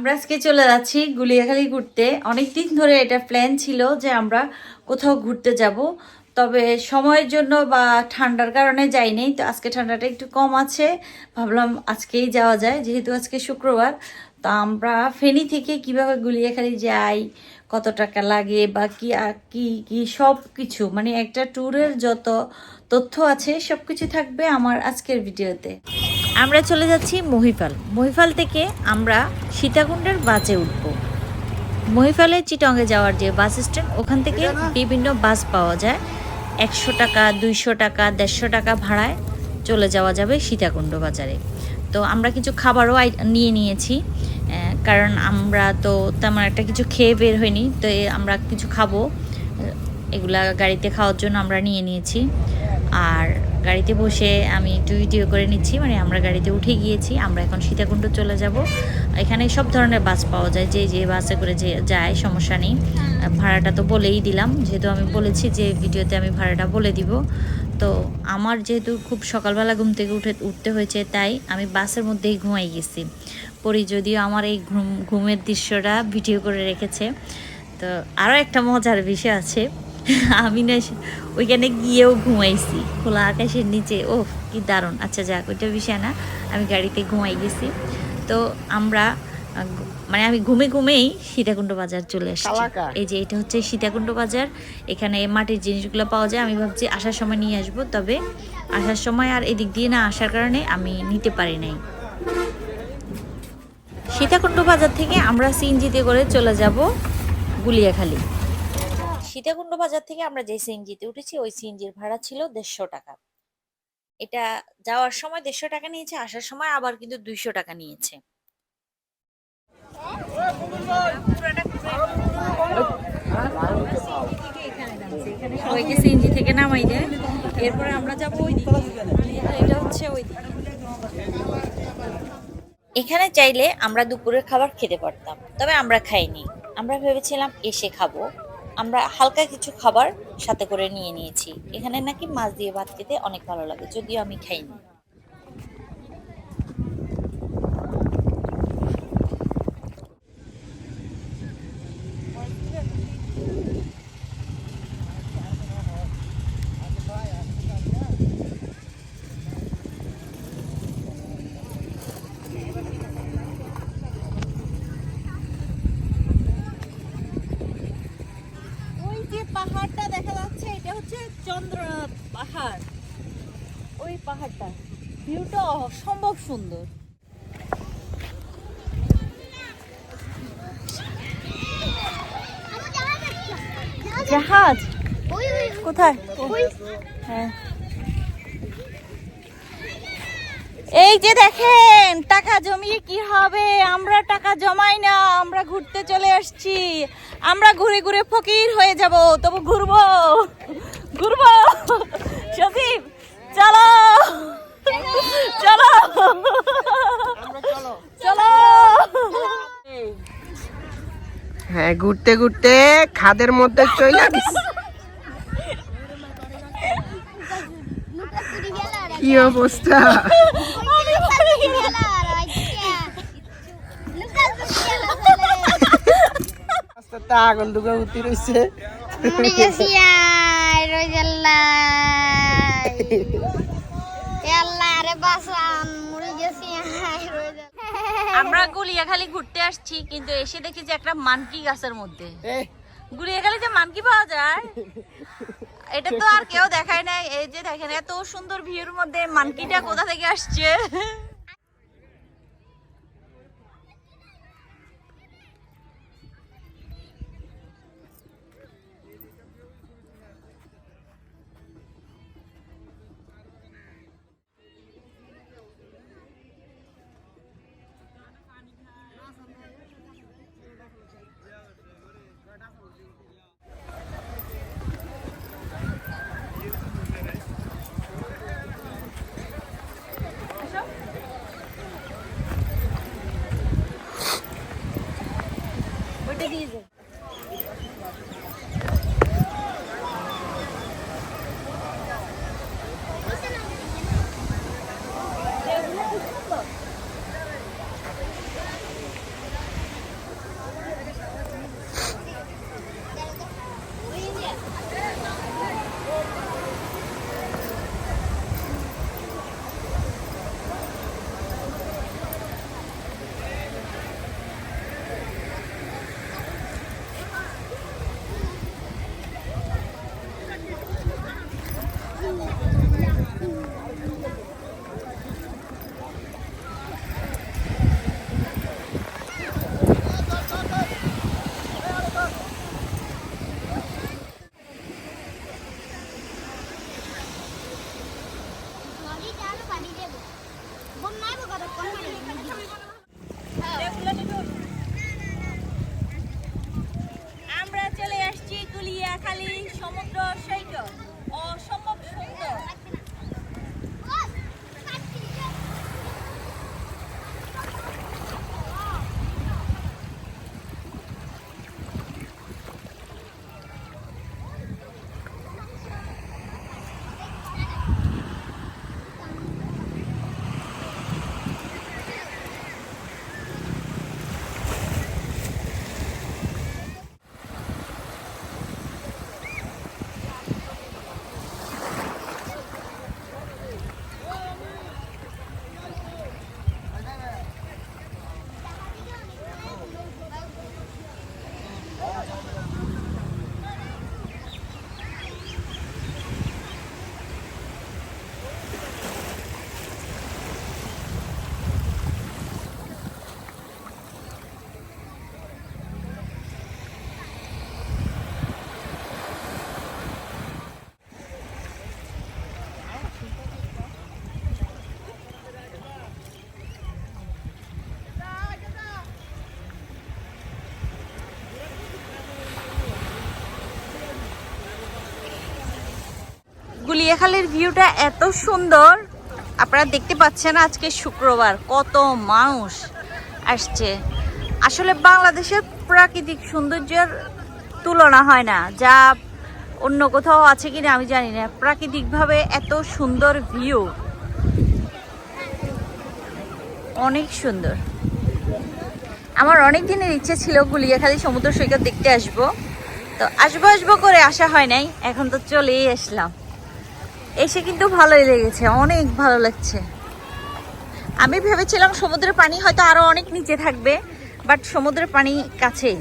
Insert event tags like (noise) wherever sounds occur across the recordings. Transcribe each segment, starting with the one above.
আমরা আজকে চলে যাচ্ছি গুলিয়াখালি ঘুরতে। অনেক দিন ধরে এটা প্ল্যান ছিল যে আমরা কোথাও ঘুরতে যাব, তবে সময়ের জন্য বা ঠান্ডার কারণে যাইনি, তো আজকে ঠান্ডাটা একটু কম আছে। ভাবলাম আজকেই যাওয়া যায়, যেহেতু আজকে শুক্রবার, তো আমরা ফেনী থেকে কীভাবে গুলিয়াখালি যাই, কত টাকা লাগে বা কি কি কি সব কিছু মানে একটা ট্যুরের যত তথ্য আছে সব কিছু থাকবে আমার আজকের ভিডিওতে আমরা চলে যাচ্ছি মহিফাল। মহিফাল থেকে আমরা সীতাকুণ্ডের বাসে উঠব। মহিফালে চিটংয়ে যাওয়ার যে বাস স্ট্যান্ড, ওখান থেকে বিভিন্ন বাস পাওয়া যায়। একশো টাকা, দুইশো টাকা, দেড়শো টাকা ভাড়ায় চলে যাওয়া যাবে সীতাকুণ্ড বাজারে। তো আমরা কিছু খাবারও নিয়ে নিয়েছি। কারণ আমরা তো তেমন একটা কিছু খেয়ে বের হয়নি তো আমরা কিছু খাব। এগুলা গাড়িতে খাওয়ার জন্য আমরা নিয়ে নিয়েছি। আর গাড়িতে বসে আমি একটু ভিডিও করে নিচ্ছি। মানে আমরা গাড়িতে উঠে গিয়েছি, আমরা এখন সীতাকুণ্ড চলে যাব। এখানে সব ধরনের বাস পাওয়া যায়, যে যে বাসে করে যে যায়, সমস্যা নেই। ভাড়াটা তো বলেই দিলাম, যেহেতু আমি বলেছি যে ভিডিওতে আমি ভাড়াটা বলে দিব। তো আমার যেহেতু খুব সকালবেলা ঘুম থেকে উঠে, উঠতে হয়েছে, তাই আমি বাসের মধ্যেই ঘুমাই গেছি। পরি যদিও আমার এই ঘুম, ঘুমের দৃশ্যটা ভিডিও করে রেখেছে। তো আরও একটা মজার বিষয় আছে। (laughs) আমি না ওইখানে গিয়েও ঘুমাইছি। খোলা আকাশের নিচে। ও কি দারুণ। আচ্ছা যাক ওইটা বিষয় না। আমি গাড়িতে ঘুমাই গেছি। তো আমরা মানে আমি ঘুমে ঘুমেই সীতাকুণ্ড বাজার চলে আসছি। এই যে এটা হচ্ছে সীতাকুণ্ড বাজার। এখানে মাটির জিনিসগুলো পাওয়া যায়। আমি ভাবছি আসার সময় নিয়ে আসব। তবে আসার সময় আর এদিক দিয়ে না আসার কারণে আমি নিতে পারি নাই। সীতাকুণ্ড বাজার থেকে আমরা সিএনজিতে করে চলে যাব গুলিয়াখালী। সীতাকুণ্ড বাজার থেকে আমরা যে সিএনজিতে উঠেছি, ওই সিএনজির ভাড়া ছিল দেড়শো টাকা। এটা যাওয়ার সময় দেড়শো টাকা নিয়েছে, আসার সময় আবার কিন্তু দুইশো টাকা নিয়েছে। সিএনজি থেকে নামাই দেয়। এরপরে আমরা যাব ওই এটা হচ্ছে ওই এখানে চাইলে আমরা দুপুরের খাবার খেতে পারতাম, তবে আমরা খাইনি। আমরা ভেবেছিলাম এসে খাব। আমরা হালকা কিছু খাবার সাথে করে নিয়ে নিয়েছি। এখানে নাকি মাছ দিয়ে ভাত খেতে অনেক ভালো লাগে, যদিও আমি খাইনি ওই যে পাহাড়টা দেখা যাচ্ছে এটা হচ্ছে চন্দ্রনাথ পাহাড় ওই পাহাড়টা ভিউটা অসম্ভব সুন্দর। জাহাজ? কোথায়? হ্যাঁ। এই যে দেখেন টাকা জমিয়ে কি হবে? আমরা টাকা জমাই না আমরা ঘুরতে চলে আসছি। আমরা ঘুরে ঘুরে ফকির হয়ে যাব তবু ঘুরবো। ঘুরবো। সজীব চলো চলো চলো হ্যাঁ ঘুরতে ঘুরতে খাদের মধ্যে চলে কি অবস্থা? আগুন দুগে উঠি রইছে। আমরা গুলিয়াখালি ঘুরতে আসছি কিন্তু এসে দেখি যে একটা মানকি গাছের মধ্যে। গুলিয়াখালি যে মানকি পাওয়া যায় এটা তো আর কেউ দেখায় নাই। এই যে দেখেন এত সুন্দর ভিউর মধ্যে মানকিটা কোথা থেকে আসছে? আমরা চলে আসছি গুলিয়াখালী সমুদ্র সৈকত। অসম্ভব সুন্দর। গুলিয়াখালীর ভিউটা এত সুন্দর। আপনারা দেখতে পাচ্ছেন আজকে শুক্রবার, কত মানুষ আসছে। আসলে বাংলাদেশের প্রাকৃতিক সৌন্দর্যের তুলনা হয় না, যা অন্য কোথাও আছে কিনা আমি জানি না। প্রাকৃতিকভাবে এত সুন্দর ভিউ। অনেক সুন্দর। আমার অনেক দিনের ইচ্ছে ছিল গুলিয়াখালী সমুদ্র সৈকত দেখতে আসব। তো আসব আসব করে আসা হয় নাই, এখন তো চলেই আসলাম। এসে কিন্তু ভালোই লেগেছে, অনেক ভালো লাগছে। আমি ভেবেছিলাম সমুদ্রের পানি হয়তো আরও অনেক নিচে থাকবে বাট সমুদ্রের পানি কাছেই।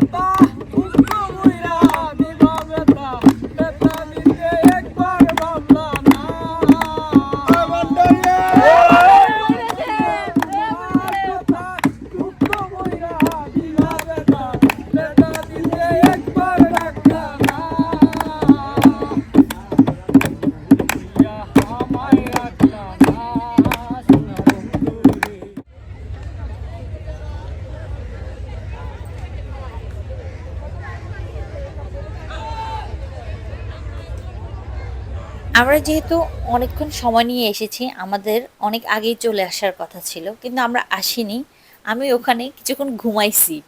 bye আমরা যেহেতু অনেকক্ষণ সময় নিয়ে এসেছি, আমাদের অনেক আগেই চলে আসার কথা ছিল, কিন্তু আমরা আসিনি। আমি ওখানে কিছুক্ষণ ঘুমাইছি।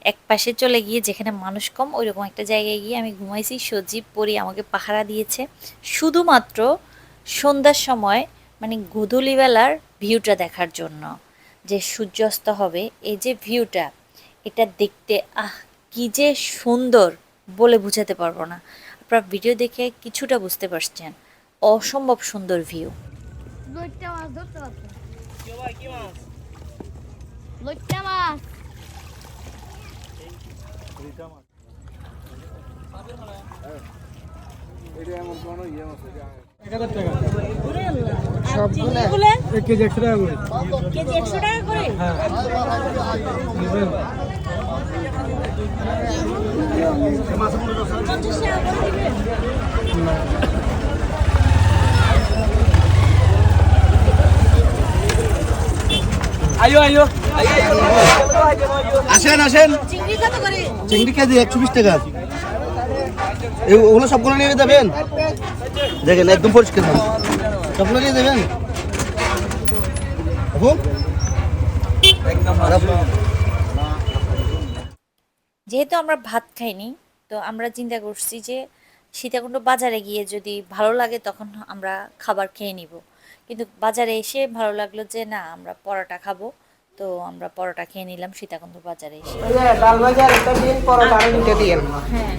এক পাশে চলে গিয়ে যেখানে মানুষ কম, ওইরকম একটা জায়গায় গিয়ে আমি ঘুমাইছি। সজীব পরি আমাকে পাহারা দিয়েছে। শুধুমাত্র সন্ধ্যার সময় মানে গোধূলিবেলার ভিউটা দেখার জন্য। যে সূর্যাস্ত হবে, এই যে ভিউটা, এটা দেখতে, আহ, কি যে সুন্দর বলে বুঝাতে পারব না। আপনার ভিডিও দেখে কিছুটা বুঝতে পারছেন। অসম্ভব সুন্দর ভিউ সবগুলো এক কেজি একশো টাকা করে। কেজি একশো টাকা করে? নেবেন? পঞ্চাশ টাকা করে দিবেন আইও আইও। আসেন আসেন। চিংড়ি কত করে? চিংড়ি কেজি একশো বিশ টাকা ওগুলো সবগুলো নিয়ে যাবেন? দেখেন একদম পরিষ্কার সবগুলো নিয়ে যাবেন? আপু? যেহেতু আমরা ভাত খাইনি তো আমরা চিন্তা করছি যে সীতাকুণ্ড বাজারে গিয়ে যদি ভালো লাগে তখন আমরা খাবার খেয়ে নিব। কিন্তু বাজারে এসে ভালো লাগল যে না আমরা পরোটা খাব। তো আমরা পরোটা খেয়ে নিলাম সীতাকুণ্ড বাজারে এসে। ডাল ভাজা একটা হ্যাঁ।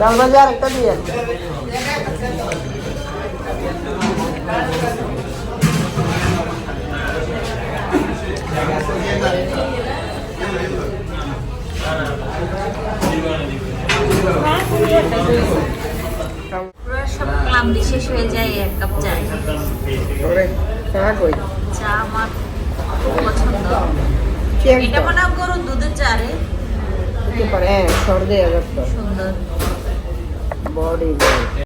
ডাল ভাজা আর একটা দিন পুরো সব ক্লান্তি শেষ হয়ে যায় এক কাপ চায় চা কই? চা আমার খুব পছন্দ। এটা মনে করুন দুধের চা রে। হতে পারে হ্যাঁ সর্দে সুন্দর। বডি।